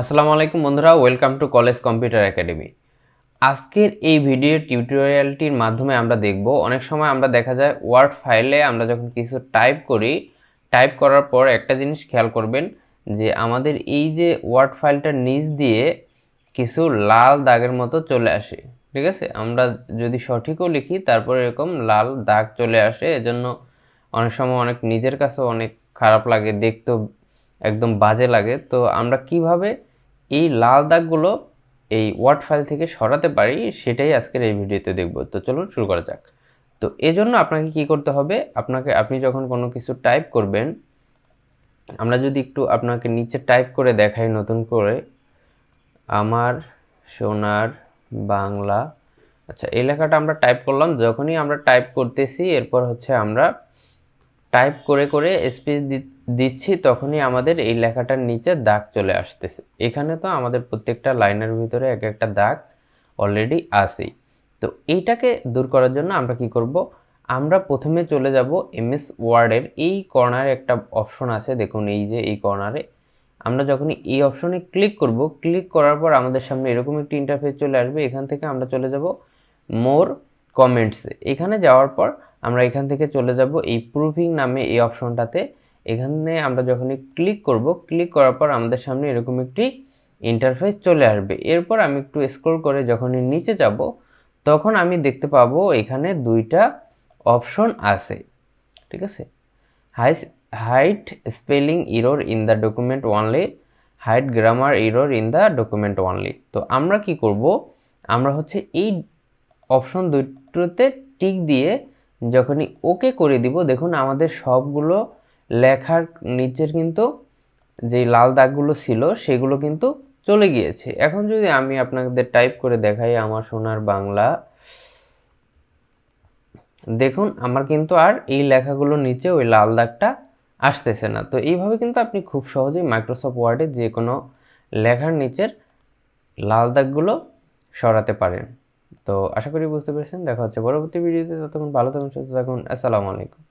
আসসালামু আলাইকুম বন্ধুরা, welcome to college computer academy. আজকের এই ভিডিও টিউটোরিয়ালটির মাধ্যমে আমরা দেখব, অনেক সময় আমরা দেখা যায় ওয়ার্ড ফাইলে আমরা যখন কিছু টাইপ করি, টাইপ করার পর একটা জিনিস খেয়াল করবেন যে আমাদের এই যে ওয়ার্ড ফাইলটার নিচ দিয়ে কিছু লাল দাগের মতো চলে আসে, ঠিক আছে? আমরা যদি সঠিকও লিখি, তারপর এরকম লাল দাগ চলে আসে, এজন্য অনেক সময় অনেক নিজের কাছেও অনেক খারাপ লাগে, দেখতেও একদম বাজে লাগে। তো আমরা কীভাবে এই লাল দাগগুলো এই ওয়ার্ড ফাইল থেকে সরাতে পারি, সেটাই আজকের এই ভিডিওতে দেখব। তো চলুন শুরু করা যাক। তো এজন্য আপনাকে কি করতে হবে, আপনাকে, আপনি যখন কোনো কিছু টাইপ করবেন, আমরা যদি একটু আপনাকে নিচে টাইপ করে দেখাই নতুন করে, আমার সোনার বাংলা আচ্ছা এই লেখাটা আমরা টাইপ করলাম, যখনই আমরা টাইপ করতেছি, এরপর হচ্ছে আমরা টাইপ করে করে স্পেস দিচ্ছি, তখনই আমাদের এই লেখাটার নিচে দাগ চলে আসতেছে। এখানে তো আমাদের প্রত্যেকটা লাইনের ভিতরে এক একটা দাগ অলরেডি আছেই। তো এইটাকে দূর করার জন্য আমরা কি করব? আমরা প্রথমে চলে যাব এমএস ওয়ার্ডের এই কর্নারে একটা অপশন আছে, দেখুন এই যে এই কর্নারে। আমরা যখনই এই অপশনে ক্লিক করব, ক্লিক করার পর আমাদের সামনে এরকম একটি ইন্টারফেস চলে আসবে। এখান থেকে আমরা চলে যাব মোর কমেন্টসে এখানে যাওয়ার পর আমরা এখান থেকে চলে যাব এই প্রুফিং নামে এই অপশনটাতে। এখানে আমরা যখনই ক্লিক করব ক্লিক করার পর আমাদের সামনে এরকম একটি ইন্টারফেস চলে আসবে। এরপর আমি একটু স্ক্রল করে যখনই নিচে যাব, তখন আমি দেখতে পাবো এখানে দুইটা অপশন আছে। ঠিক আছে? Hi hide spelling error in the document only hide grammar error in the document only তো আমরা কি করব? আমরা হচ্ছে এই অপশন দুটোতে টিক দিয়ে যখনই ওকে করে দিব, দেখুন আমাদের সবগুলো লেখার নিচের কিন্তু যে লাল দাগগুলো ছিল, সেগুলো কিন্তু চলে গিয়েছে। এখন যদি আমি আপনাদের টাইপ করে দেখাই আমার সোনার বাংলা, দেখুন আমার কিন্তু আর এই লেখাগুলোর নিচে ওই লাল দাগটা আসতেছে না। তো এইভাবে কিন্তু আপনি খুব সহজেই মাইক্রোসফট ওয়ার্ডে যে কোনো লেখার নিচের লাল দাগগুলো সরাতে পারেন। তো আশা করি বুঝতে পেরেছেন। দেখা হচ্ছে পরবর্তী ভিডিওতে। ততক্ষণ ভালো থাকুন, সুস্থ থাকুন। আসসালামু আলাইকুম।